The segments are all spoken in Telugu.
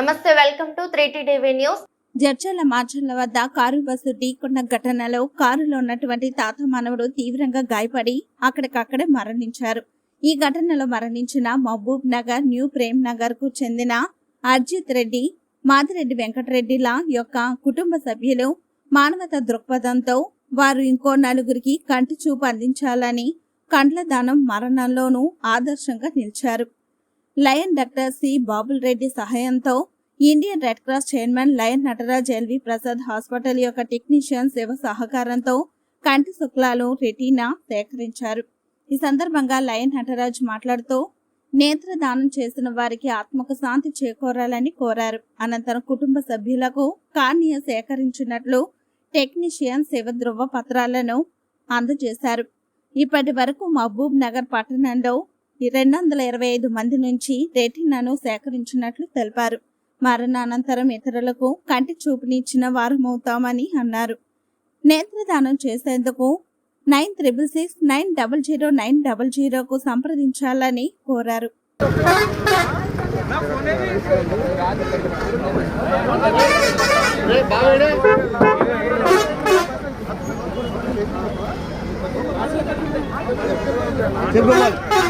నమస్తే welcome to three TV news. Jadcherla Macherla వద్ద కారు బస్సు ఢీకొన్న ఘటనలో కారులో ఉన్నటువంటి తాత మానవుడు తీవ్రంగా గాయపడి అక్కడికక్కడే మరణించారు. ఈ ఘటనలో మరణించిన మహబూబ్ నగర్ న్యూ ప్రేమ్ నగర్కు చెందిన అర్జిత్ రెడ్డి మాదిరెడ్డి వెంకటరెడ్డిల యొక్క కుటుంబ సభ్యులు మానవత దృక్పథంతో వారు ఇంకో నలుగురికి కంటి చూపు అందించాలని కండ్ల దానం మరణంలోనూ ఆదర్శంగా నిలిచారు. Lion doctor C Babul Reddy సహాయంతో Indian Red Cross chairman lion Nataraj L V Prasad hospital యొక్క టెక్నీషియన్ శివ సహకారంతో కంటి శుక్లాలు రెటీనా సేకరించారు. ఈ సందర్భంగా లయన్ నటరాజ్ మాట్లాడుతూ నేత్రదానం చేసిన వారికి ఆత్మకు శాంతి చేకూరాలని కోరారు. అనంతరం కుటుంబ సభ్యులకు కార్నియ సేకరించినట్లు టెక్నీషియన్ శివ ధృవ పత్రాలను అందజేశారు. ఇప్పటి వరకు మహబూబ్ నగర్ పట్టణంలో రెండు వందల ఇరవై ఐదు మంది నుంచి రెటీనాను సేకరించినట్లు తెలిపారు. మరణానంతరం ఇతరులకు కంటి చూపునిచ్చిన వారమవుతామని అన్నారు. నేత్రదానం చేసేందుకు nine triple six nine double zero nine double జీరోకు సంప్రదించాలని కోరారు. చెప్పాలి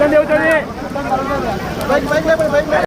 જલ્દી જલ્દી